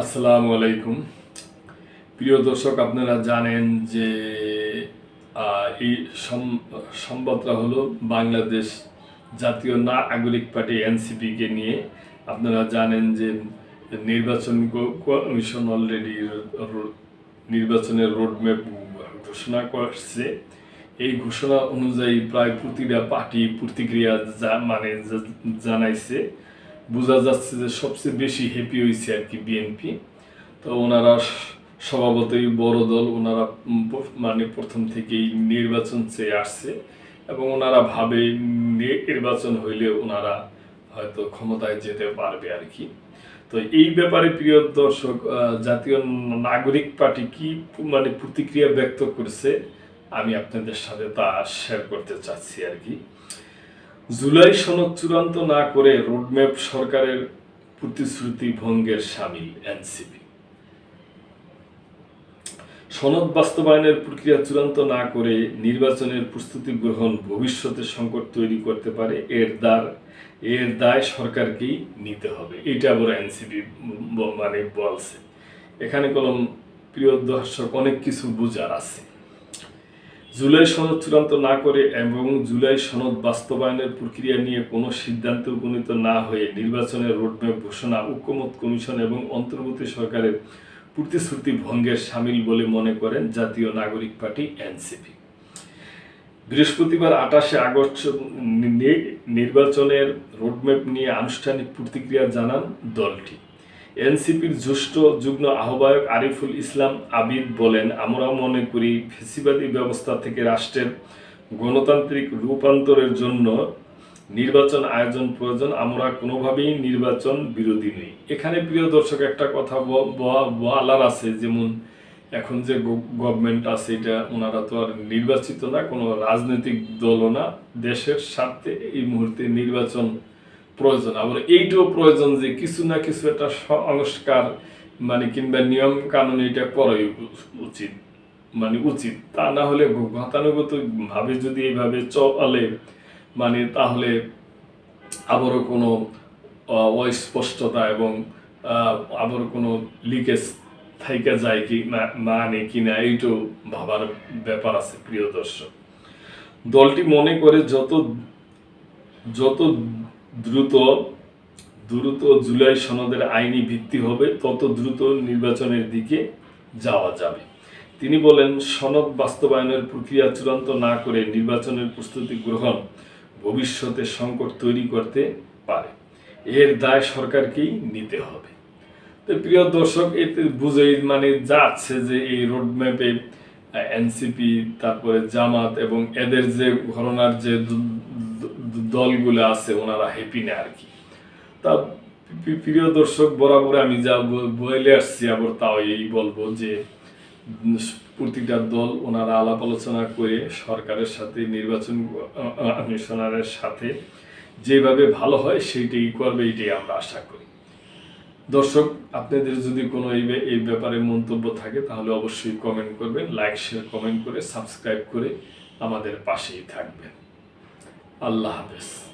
আসসালামু আলাইকুম। প্রিয় দর্শক, আপনারা জানেন যে এই সংবাদটা হলো বাংলাদেশ জাতীয় নাগরিক পার্টি এনসিপিকে নিয়ে। আপনারা জানেন যে, নির্বাচন কমিশন অলরেডি নির্বাচনের রোডম্যাপ ঘোষণা করছে। এই ঘোষণা অনুযায়ী প্রায় প্রতিটা পার্টি প্রতিক্রিয়া মানে জানাইছে। বোঝা যাচ্ছে যে সবচেয়ে বেশি হ্যাপি হয়েছে আর কি বিএনপি তো ওনারা স্বভাবতই বড় দল, ওনারা মানে প্রথম থেকেই নির্বাচন চেয়ে আসছে এবং ওনারা ভাবে নির্বাচন হইলে ওনারা হয়তো ক্ষমতায় যেতে পারবে আর কি। তো এই ব্যাপারে প্রিয় দর্শক জাতীয় নাগরিক পার্টি কি মানে প্রতিক্রিয়া ব্যক্ত করছে, আমি আপনাদের সাথে তা শেয়ার করতে চাচ্ছি আর কি। জুলাই সনদ চূড়ান্ত না করে রোডম্যাপ সরকারের প্রতিশ্রুতি ভঙ্গের সামিল এনসিপি। সনদ বাস্তবায়নের প্রক্রিয়া চূড়ান্ত না করে নির্বাচনের প্রস্তুতি গ্রহণ ভবিষ্যতে সংকট তৈরি করতে পারে, এর দার এর দায় সরকারকেই নিতে হবে। এটা আবার এনসিপি মানে বলছে। এখানে কলম প্রিয় দর্শক, অনেক কিছু বোঝার আছে। জুলাই সনদ চূড়ান্ত না করে এবং জুলাই সনদ বাস্তবায়নের প্রক্রিয়া নিয়ে কোনো সিদ্ধান্তে উপনীত না হয়ে নির্বাচনের রোডম্যাপ ঘোষণা ঐক্যমত কমিশন এবং অন্তর্বর্তী সরকারের প্রতিশ্রুতি ভঙ্গের সামিল বলে মনে করেন জাতীয় নাগরিক পার্টি এনসিপি। বৃহস্পতিবার আঠাশে আগস্ট নির্বাচনের রোডম্যাপ নিয়ে আনুষ্ঠানিক প্রতিক্রিয়া জানান দলটি। এনসিপির জ্যেষ্ঠ যুগ্ম আহ্বায়ক আরিফুল ইসলাম আবিদ বলেন, আমরা মনে করি ফেসিবাদী ব্যবস্থা থেকে রাষ্ট্রের গণতান্ত্রিক রূপান্তরের জন্য নির্বাচন আয়োজন প্রয়োজন। আমরা কোনোভাবেই নির্বাচন বিরোধী নই। এখানে প্রিয় দর্শক, একটা কথা বলার আছে, যেমন এখন যে গভর্নমেন্ট আছে, এটা ওনারা তো আর নির্বাচিত না, কোনো রাজনৈতিক দলও না। দেশের স্বার্থে এই মুহূর্তে নির্বাচন প্রয়োজন। আবার এইটাও প্রয়োজন যে কিছু না কিছু একটা সংস্কার মানে কিংবা নিয়ম কানুন এটা করাই উচিত মানে উচিত। তা না হলে গতানুগত ভাবে যদি এইভাবে চলে মানে তাহলে আবারও কোনো অস্পষ্টতা এবং আহ, আবারও কোনো লিকেজ থাইকা যায় কি না না নেই কি না এইটাও ভাবার ব্যাপার আছে প্রিয় দর্শক। দলটি মনে করে যত যত দ্রুত দ্রুত জুলাই সনদের আইনি ভিত্তি হবে, তত দ্রুত নির্বাচনের দিকে যাওয়া যাবে। তিনি বলেন, সনদ বাস্তবায়নের প্রক্রিয়া চূড়ান্ত না করে নির্বাচনের প্রস্তুতি গ্রহণ ভবিষ্যতে সংকট তৈরি করতে পারে। এর দায় সরকারকেই নিতে হবে। তো প্রিয় দর্শক, এতে বুঝেই মানে যাচ্ছে যে এই রোডম্যাপে এনসিপি, তারপরে জামাত এবং এদের যে ঘটনার যে দলগুলো আছে, ওনারা হ্যাপি না আর কি। তা প্রিয় দর্শক বরাবর আমি যা বলে আসছি, আবার তাও এই বলব যে, প্রতিটা দল ওনারা আলাপ আলোচনা করে সরকারের সাথে, নির্বাচন কমিশনারের সাথে যেভাবে ভালো হয়, সেইটাই করবে, এটাই আমরা আশা করি। দর্শক, আপনাদের যদি কোনো এই ব্যাপারে মন্তব্য থাকে, তাহলে অবশ্যই কমেন্ট করবেন লাইক শেয়ার কমেন্ট করে সাবস্ক্রাইব করে আমাদের পাশেই থাকবেন। আল্লাহ হাফেজ